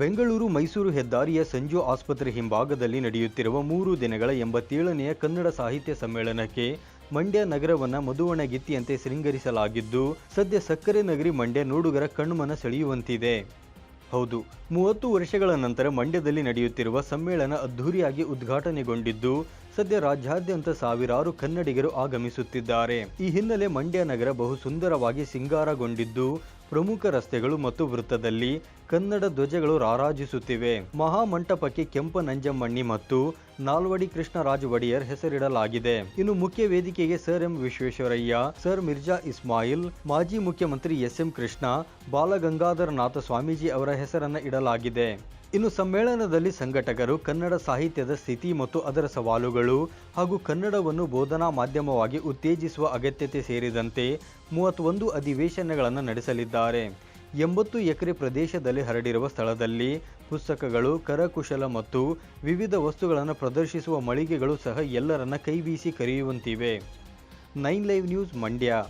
ಬೆಂಗಳೂರು ಮೈಸೂರು ಹೆದ್ದಾರಿಯ ಸಂಜು ಆಸ್ಪತ್ರೆ ಹಿಂಭಾಗದಲ್ಲಿ ನಡೆಯುತ್ತಿರುವ ಮೂರು ದಿನಗಳ ಎಂಬತ್ತೇಳನೆಯ ಕನ್ನಡ ಸಾಹಿತ್ಯ ಸಮ್ಮೇಳನಕ್ಕೆ ಮಂಡ್ಯ ನಗರವನ್ನ ಮಧುವಣಗಿತ್ತಿಯಂತೆ ಶೃಂಗರಿಸಲಾಗಿದ್ದು, ಸದ್ಯ ಸಕ್ಕರೆ ನಗರಿ ಮಂಡ್ಯ ನೋಡುಗರ ಕಣ್ಮನ ಸೆಳೆಯುವಂತಿದೆ. ಹೌದು, ಮೂವತ್ತು ವರ್ಷಗಳ ನಂತರ ಮಂಡ್ಯದಲ್ಲಿ ನಡೆಯುತ್ತಿರುವ ಸಮ್ಮೇಳನ ಅದ್ಧೂರಿಯಾಗಿ ಉದ್ಘಾಟನೆಗೊಂಡಿದ್ದು, ಸದ್ಯ ರಾಜ್ಯಾದ್ಯಂತ ಸಾವಿರಾರು ಕನ್ನಡಿಗರು ಆಗಮಿಸುತ್ತಿದ್ದಾರೆ. ಈ ಹಿನ್ನೆಲೆ ಮಂಡ್ಯ ನಗರ ಬಹು ಸುಂದರವಾಗಿ ಸಿಂಗಾರಗೊಂಡಿದ್ದು ಪ್ರಮುಖ ರಸ್ತೆಗಳು ಮತ್ತು ವೃತ್ತದಲ್ಲಿ ಕನ್ನಡ ಧ್ವಜಗಳು ರಾರಾಜಿಸುತ್ತಿವೆ. ಮಹಾಮಂಟಪಕ್ಕೆ ಕೆಂಪ ನಂಜಮ್ಮಣ್ಣಿ ಮತ್ತು ನಾಲ್ವಡಿ ಕೃಷ್ಣರಾಜ ಒಡೆಯರ್ ಹೆಸರಿಡಲಾಗಿದೆ. ಇನ್ನು ಮುಖ್ಯ ವೇದಿಕೆಗೆ sir M Visvesvaraya, sir Mirza Ismail, ಮಾಜಿ ಮುಖ್ಯಮಂತ್ರಿ ಎಸ್ ಎಂ ಕೃಷ್ಣ ಬಾಲಗಂಗಾಧರನಾಥ ಸ್ವಾಮೀಜಿ ಅವರ ಹೆಸರನ್ನ ಇಡಲಾಗಿದೆ. ಇನ್ನು ಸಮ್ಮೇಳನದಲ್ಲಿ ಸಂಘಟಕರು ಕನ್ನಡ ಸಾಹಿತ್ಯದ ಸ್ಥಿತಿ ಮತ್ತು ಅದರ ಸವಾಲುಗಳು ಹಾಗೂ ಕನ್ನಡವನ್ನು ಬೋಧನಾ ಮಾಧ್ಯಮವಾಗಿ ಉತ್ತೇಜಿಸುವ ಅಗತ್ಯತೆ ಸೇರಿದಂತೆ ಮೂವತ್ತೊಂದು ಅಧಿವೇಶನಗಳನ್ನು ನಡೆಸಲಿದ್ದಾರೆ. ಎಂಬತ್ತು ಎಕರೆ ಪ್ರದೇಶದಲ್ಲಿ ಹರಡಿರುವ ಸ್ಥಳದಲ್ಲಿ ಪುಸ್ತಕಗಳು, ಕರಕುಶಲ ಮತ್ತು ವಿವಿಧ ವಸ್ತುಗಳನ್ನು ಪ್ರದರ್ಶಿಸುವ ಮಳಿಗೆಗಳು ಸಹ ಎಲ್ಲರನ್ನ ಕೈಬೀಸಿ ಕರೆಯುವಂತಿವೆ. Nine live news Mandya.